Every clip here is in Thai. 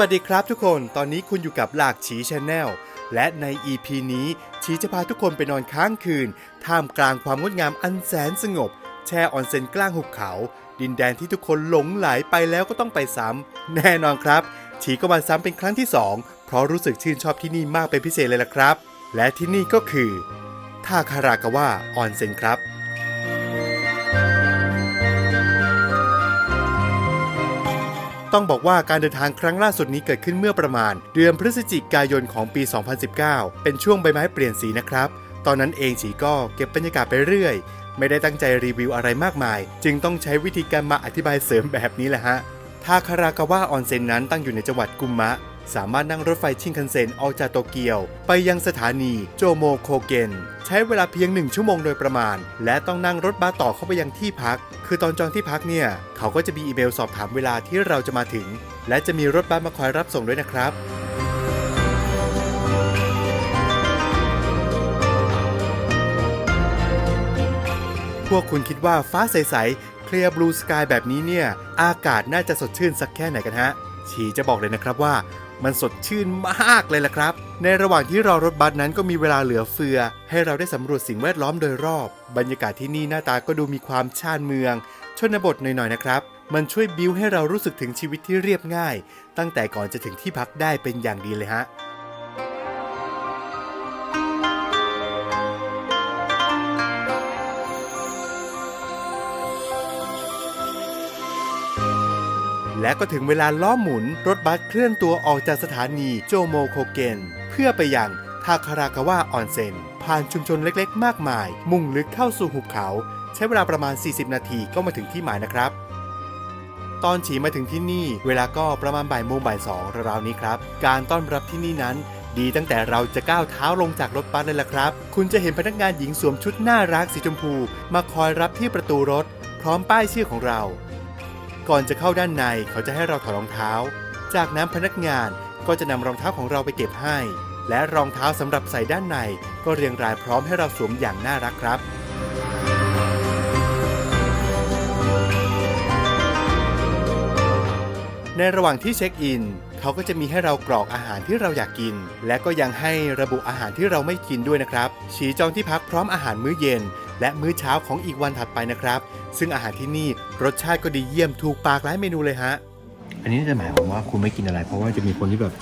วัสดีครับทุกคน ตอนนี้คุณอยู่กับหลากฉีชาแนล และใน EP นี้ฉีจะพาทุกคนไปนอนค้างคืน ท่ามกลางความงดงามอันแสนสงบ แช่ออนเซ็นกลางหุบเขา ดินแดนที่ทุกคนหลงไหลไปแล้วก็ต้องไปซ้ำ แน่นอนครับ ฉีก็มาซ้ำเป็นครั้งที่ 2 เพราะรู้สึกชื่นชอบที่นี่มากเป็นพิเศษเลยล่ะครับ และที่นี่ก็คือท่าคารากาวะออนเซ็นครับ ต้องบอกว่าการเดินทางครั้งล่าสุดนี้เกิดขึ้นเมื่อประมาณ เดือนพฤศจิกายนของปี 2019 เป็นช่วงใบไม้เปลี่ยนสีนะครับ ตอนนั้นเองฉีก็เก็บบรรยากาศไปเรื่อย ไม่ได้ตั้งใจรีวิวอะไรมากมาย จึงต้องใช้วิธีการมาอธิบายเสริมแบบนี้แหละฮะทาคารากาวะออนเซ็นนั้นตั้งอยู่ในจังหวัดกุมมะ สามารถนั่งรถไฟชินคันเซ็นออกจากโตเกียว ไปยังสถานีโจโมโคเกน ใช้เวลาเพียงหนึ่งชั่วโมงโดยประมาณ และต้องนั่งรถบัสต่อเข้าไปยังที่พัก คือตอนจองที่พักเนี่ย เขาก็จะมีอีเมลสอบถามเวลาที่เราจะมาถึง และจะมีรถบัสมาคอยรับส่งด้วยนะครับพวกคุณคิดว่าฟ้าใสๆ เคลียร์บลูสกายแบบนี้เนี่ย อากาศน่าจะสดชื่นสักแค่ไหนกันฮะ ชีจะบอกเลยนะครับว่า มันสดชื่นมากเลยล่ะครับ ในระหว่างที่รอรถบัสนั้นก็มีเวลาเหลือเฟือ ให้เราได้สำรวจสิ่งแวดล้อมโดยรอบ บรรยากาศที่นี่หน้าตาก็ดูมีความชาญเมือง ชนบทหน่อยๆนะครับ มันช่วยบิวให้เรารู้สึกถึงชีวิตที่เรียบง่าย ตั้งแต่ก่อนจะถึงที่พักได้เป็นอย่างดีเลยฮะ และก็ถึงเวลาล้อหมุน รถบัสเคลื่อนตัวออกจากสถานีโจโมโคเกน เพื่อไปยังทาคารากาวะออนเซ็น ผ่านชุมชนเล็กๆ มากมาย มุ่งลึกเข้าสู่หุบเขา ใช้เวลาประมาณ 40 นาทีก็มาถึงที่หมายนะครับ ตอนฉีมาถึงที่นี่ เวลาก็ประมาณบ่ายโมงบ่ายสองราวๆนี้ครับ การต้อนรับที่นี่นั้นดีตั้งแต่เราจะก้าวเท้าลงจากรถบัสเลยล่ะครับ คุณจะเห็นพนักงานหญิงสวมชุดน่ารักสีชมพู มาคอยรับที่ประตูรถ พร้อมป้ายชื่อของเรา ก่อนจะเข้าด้านในเขาจะให้เราถอดรองเท้า จากนั้นพนักงานก็จะนำรองเท้าของเราไปเก็บให้ และรองเท้าสำหรับใส่ด้านในก็เรียงรายพร้อมให้เราสวมอย่างน่ารักครับในระหว่างที่เช็คอิน เขาก็จะมีให้เรากรอกอาหารที่เราอยากกิน และก็ยังให้ระบุอาหารที่เราไม่กินด้วยนะครับฉีจองที่พักพร้อมอาหารมื้อเย็น และมื้อเช้าของอีกวันถัดไปนะครับ ซึ่งอาหารที่นี่รสชาติก็ดีเยี่ยมถูกปากหลายเมนูเลยฮะ อันนี้จะหมายความว่าคุณไม่กินอะไร เพราะว่าจะมีคนที่แบบ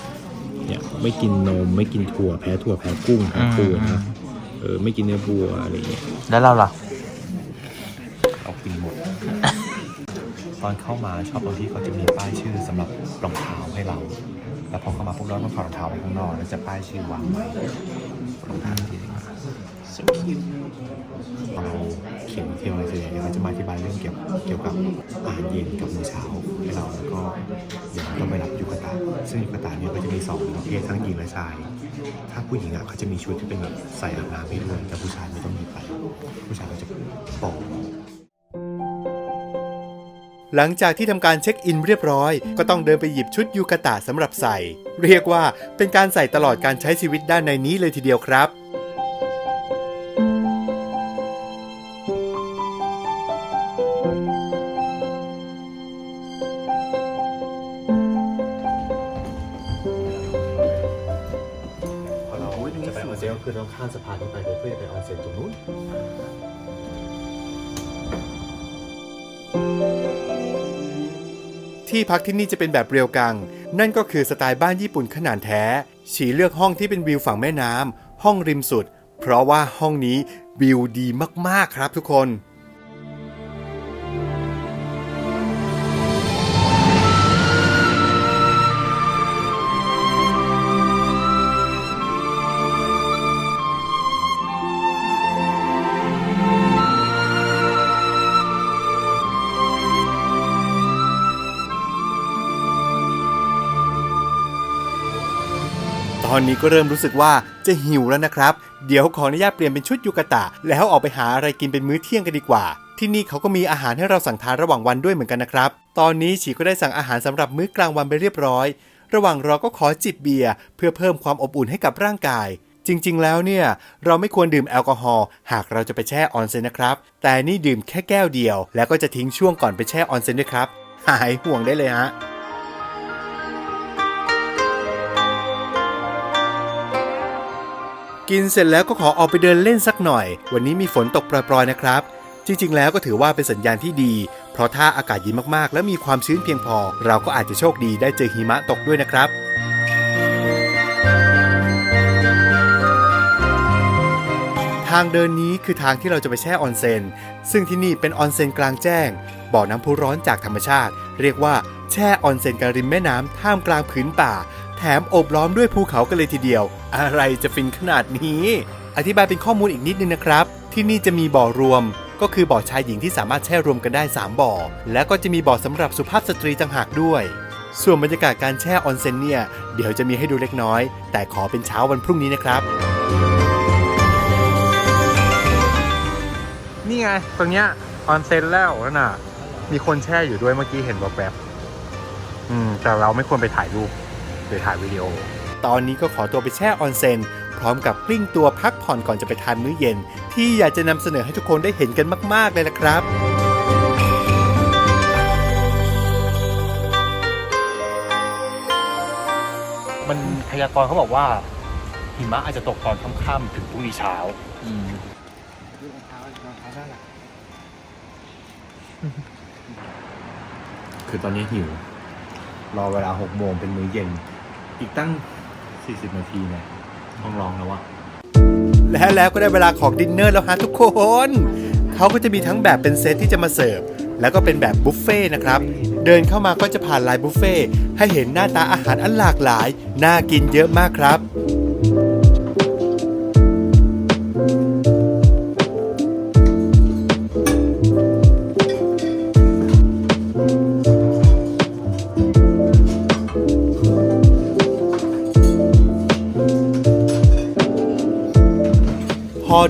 เนี่ยไม่กินนมไม่กินถั่วแพ้ถั่วแพ้กุ้งแพ้ปูนะเออไม่กินเนื้อบัวอะไรอย่างเงี้ยแล้วเราล่ะเอากินหมด ตอนเข้ามาชอบตรงที่เขาจะมีป้ายชื่อสำหรับรองเท้าให้เรา แล้วพอเข้ามาปุ๊บเราต้องถอดรองเท้าไปข้างนอกแล้วจะป้ายชื่อวางไว้รองเท้าที่นี่สกิล เราเขียนเทลอะไรส่วนใหญ่เดี๋ยวเขาจะมาอธิบายเรื่องเกี่ยวเกี่ยวกับอาหารเย็นกับมื้อเช้าให้เราแล้วก็เดี๋ยวเราต้องไปรับยูกาตะซึ่งยูกาตะเนี่ยก็จะมีสองประเภททั้งหญิงและชาย ถ้าผู้หญิงอะเขาจะมีชุดที่เป็นแบบใส่อาบน้ำให้ด้วยแต่ผู้ชายไม่ต้องมีไป ผู้ชายก็จะปร่งหลังจากที่ทำการเช็คอินเรียบร้อย ก็ต้องเดินไปหยิบชุดยูกาตะสำหรับใส่ เรียกว่าเป็นการใส่ตลอดการใช้ชีวิตด้านในนี้เลยทีเดียวครับ ไปออนเซ็นก็คือต้องข้ามสะพานนี้ไปเพื่อจะไปออนเซ็นตรงนู้นที่พักที่นี่จะเป็นแบบเรียวกัง นั่นก็คือสไตล์บ้านญี่ปุ่นขนาดแท้ ฉีเลือกห้องที่เป็นวิวฝั่งแม่น้ำห้องริมสุด เพราะว่าห้องนี้วิวดีมากๆครับทุกคน อนนี้ก็เริ่มรู้สึกว่าจะหิวแล้วนะครับ เดี๋ยวขออนุญาตเปลี่ยนเป็นชุดยูกาตะ แล้วออกไปหาอะไรกินเป็นมื้อเที่ยงกันดีกว่า ที่นี่เขาก็มีอาหารให้เราสั่งทานระหว่างวันด้วยเหมือนกันนะครับ ตอนนี้ฉีก็ได้สั่งอาหารสำหรับมื้อกลางวันไปเรียบร้อย ระหว่างรอก็ขอจิบเบียร์เพื่อเพิ่มความอบอุ่นให้กับร่างกายจริง ๆ แล้วเนี่ย เราไม่ควรดื่มแอลกอฮอล์หากเราจะไปแช่ออนเซ็นนะครับ แต่นี่ดื่มแค่แก้วเดียว แล้วก็จะทิ้งช่วงก่อนไปแช่ออนเซ็นด้วยครับ หายห่วงได้เลยฮะ กินเสร็จแล้วก็ขอออกไปเดินเล่นสักหน่อย วันนี้มีฝนตกปรอยๆนะครับ จริงๆ แล้วก็ถือว่าเป็นสัญญาณที่ดี เพราะถ้าอากาศเย็นมากๆ และมีความชื้นเพียงพอ เราก็อาจจะโชคดีได้เจอหิมะตกด้วยนะครับทางเดินนี้คือทางที่เราจะไปแช่ออนเซ็นซึ่งที่นี่เป็นออนเซ็นกลางแจ้ง บ่อน้ำพุร้อนจากธรรมชาติ เรียกว่าแช่ออนเซ็นกลางริมแม่น้ำท่ามกลางผืนป่า ถมโอบล้อมด้วยภูเขากันเลยทีเดียว อะไรจะฟินขนาดนี้ อธิบายเป็นข้อมูลอีกนิดนึงนะครับ ที่นี่จะมีบ่อรวม ก็คือบ่อชายหญิงที่สามารถแช่รวมกันได้ 3 บ่อ และก็จะมีบ่อสำหรับสุภาพสตรีต่างหากด้วย ส่วนบรรยากาศการแช่ออนเซ็นเนี่ยเดี๋ยวจะมีให้ดูเล็กน้อย แต่ขอเป็นเช้าวันพรุ่งนี้นะครับ นี่ไงตรงเนี้ยออนเซ็นแล้วน่ะ มีคนแช่อยู่ด้วยเมื่อกี้เห็นแบบแบบๆอืมแต่เราไม่ควรไปถ่ายรูป หรือถ่ายวิดีโอ ตอนนี้ก็ขอตัวไปแช่ออนเซ็นพร้อมกับกลิ้งตัวพักผ่อนก่อนจะไปทานมื้อเย็น ที่อยากจะนำเสนอให้ทุกคนได้เห็นกันมาก ๆ เลยนะครับมันพยากรณ์เขาบอกว่าหิมะอาจจะตกตอนค่ำๆถึงพรุ่งนี้เช้าคือตอนนี้หิว รอเวลาหกโมงเป็นมื้อเย็น อีกตั้ง 40 นาทีเนี่ยต้องลองแล้ววะและแล้วก็ได้เวลาของดินเนอร์แล้วฮะทุกคน เขาก็จะมีทั้งแบบเป็นเซตที่จะมาเสิร์ฟ แล้วก็เป็นแบบบุฟเฟ่ต์นะครับ เดินเข้ามาก็จะผ่านลายบุฟเฟ่ต์ให้เห็นหน้าตาอาหารอันหลากหลาย น่ากินเยอะมากครับ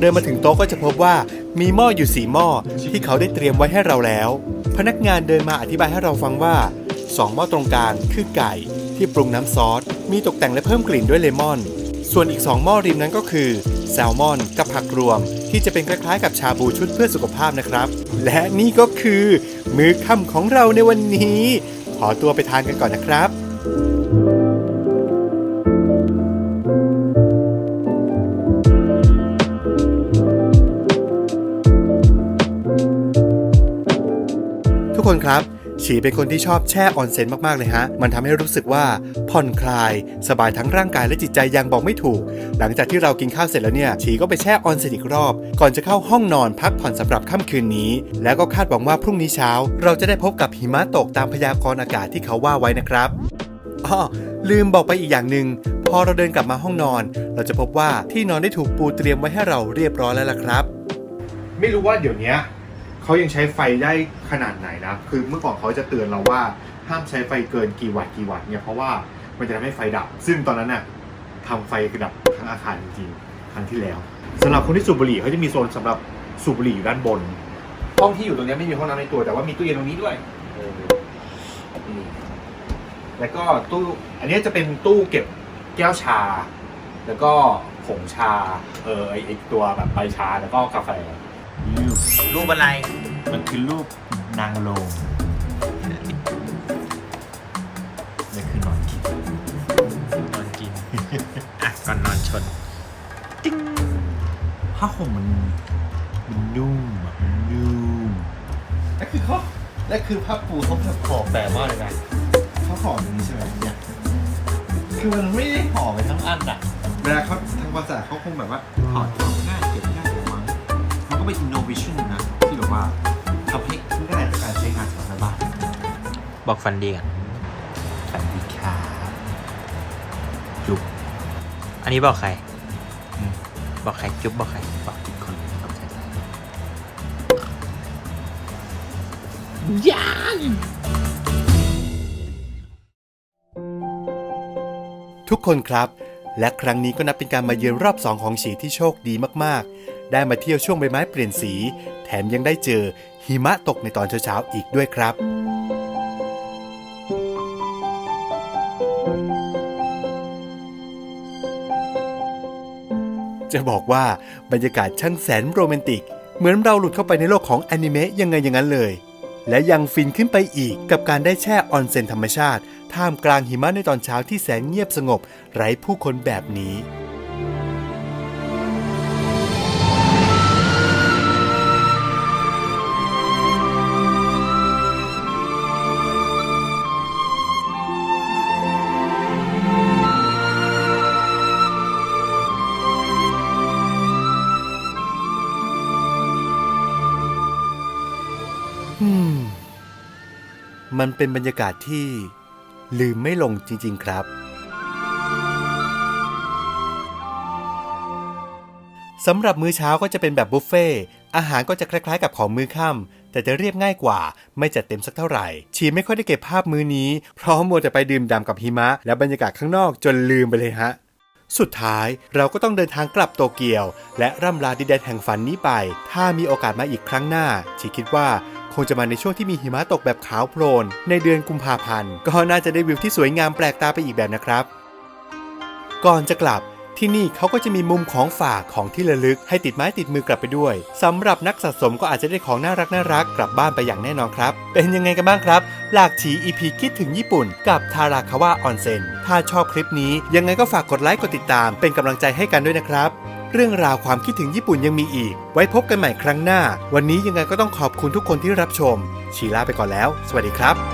เดินมาถึงโต๊ะก็จะพบว่ามีหม้ออยู่สีหม้อที่เขาได้เตรียมไว้ให้เราแล้ว พนักงานเดินมาอธิบายให้เราฟังว่าสองหม้อตรงกลางคือไก่ ที่ปรุงน้ำซอส มีตกแต่งและเพิ่มกลิ่นด้วยเลมอน ส่วนอีก2หม้อริมนั้นก็คือ แซลมอนกับผักรวม ที่จะเป็นคล้ายๆกับชาบูชุดเพื่อสุขภาพนะครับ และนี่ก็คือ มื้อค่ำของเราในวันนี้ ขอตัวไปทานกันก่อนนะครับ คนครับฉีเป็นคนที่ชอบแช่ออนเซ็นมากๆเลยฮะ มันทำให้รู้สึกว่าผ่อนคลาย สบายทั้งร่างกายและจิตใจอย่างบอกไม่ถูก หลังจากที่เรากินข้าวเสร็จแล้วเนี่ย ฉีก็ไปแช่ออนเซ็นอีกรอบ ก่อนจะเข้าห้องนอนพักผ่อนสำหรับค่ำคืนนี้ แล้วก็คาดหวังว่าพรุ่งนี้เช้า เราจะได้พบกับหิมะตกตามพยากรณ์อากาศที่เขาว่าไว้นะครับอ๋อลืมบอกไปอีกอย่างหนึ่งพอเราเดินกลับมาห้องนอน เราจะพบว่าที่นอนได้ถูกปูเตรียมไว้ให้เราเรียบร้อยแล้วล่ะครับ ไม่รู้ว่าเดี๋ยวนี้ เขายังใช้ไฟได้ขนาดไหนนะ คือเมื่อก่อนเขาจะเตือนเราว่าห้ามใช้ไฟเกินกี่วัตต์กี่วัตต์เนี่ย เพราะว่ามันจะทำให้ไฟดับ ซึ่งตอนนั้นน่ะทำไฟกระดับทั้งอาคารจริงๆ ครั้งที่แล้วสำหรับคนที่สูบบุหรี่เขาจะมีโซนสำหรับสูบบุหรี่อยู่ด้านบน ห้องที่อยู่ตรงนี้ไม่มีห้องน้ำในตัว แต่ว่ามีตู้เย็นตรงนี้ด้วยเออนี่แล้วก็ตู้ อันนี้จะเป็นตู้เก็บแก้วชา แล้วก็ผงชา เออไอไอตัวแบบใบชา แล้วก็กาแฟรูปอะไร มันคือรูปนางโลมนี่คือนอนกิน นอนกิน อะ ก่อนนอนชนผ้าห่มมันมันนุ่มอะมันนุ่มและคือเขาและคือผ้าปูเขาแบบห่อแบบมากเลยนะเขาห่ออย่างนี้ใช่ไหมเนี่ย คือมันไม่ได้ห่อไปทั้งอันอะเวลาเขาทำความสะอาดเขาคงแบบว่าห่อห่อง่ายเก็บง่ายเลยมั้งมันก็เป็น innovation นะที่แบบ ว่าทำให้ง่ายต่อการใช้งานสำหรับบ้านบอกฟันดีกันฝันดีครับจุ๊บอันนี้บอกใคร อืมบอกใครจุ๊บบอกใครฝากทุกคนครับใจใจทุกคนครับ และครั้งนี้ก็นับเป็นการมาเยือนรอบสองของฉีที่โชคดีมากๆ ได้มาเที่ยวช่วงใบไม้เปลี่ยนสี แถมยังได้เจอหิมะตกในตอนเช้าๆอีกด้วยครับจะบอกว่าบรรยากาศช่างแสนโรแมนติก เหมือนเราหลุดเข้าไปในโลกของอนิเมะยังไงอย่างนั้นเลย และยังฟินขึ้นไปอีกกับการได้แช่ออนเซ็นธรรมชาติ ท่ามกลางหิมะในตอนเช้าที่แสนเงียบสงบ ไร้ผู้คนแบบนี้ มันเป็นบรรยากาศที่ลืมไม่ลงจริง ๆ ครับสำหรับมื้อเช้าก็จะเป็นแบบบุฟเฟ่อาหารก็จะคล้ายๆ กับของมื้อค่ำแต่จะเรียบง่ายกว่า ไม่จัดเต็มสักเท่าไหร่ ชีไม่ค่อยได้เก็บภาพมื้อนี้ เพราะมัวแต่ไปดื่มด่ำกับหิมะ และบรรยากาศข้างนอกจนลืมไปเลยฮะ สุดท้ายเราก็ต้องเดินทางกลับโตเกียว และร่ำลาดินแดนแห่งฝันนี้ไป ถ้ามีโอกาสมาอีกครั้งหน้าชีคิดว่า คงจะมาในช่วงที่มีหิมะตกแบบขาวโพลน ในเดือนกุมภาพันธ์ ก็น่าจะได้วิวที่สวยงามแปลกตาไปอีกแบบนะครับ ก่อนจะกลับที่นี่เขาก็จะมีมุมของฝากของที่ระลึกให้ติดไม้ติดมือกลับไปด้วยสำหรับนักสะสมก็อาจจะได้ของน่ารักน่ารักกลับบ้านไปอย่างแน่นอนครับ เป็นยังไงกันบ้างครับ หลากฉี EP คิดถึงญี่ปุ่น กับทาราคาวะออนเซ็นถ้าชอบคลิปนี้ยังไงก็ฝากกดไลค์กดติดตาม เป็นกำลังใจให้กันด้วยนะครับ เรื่องราวความคิดถึงญี่ปุ่นยังมีอีก ไว้พบกันใหม่ครั้งหน้า วันนี้ยังไงก็ต้องขอบคุณทุกคนที่รับชม ชีลาไปก่อนแล้ว สวัสดีครับ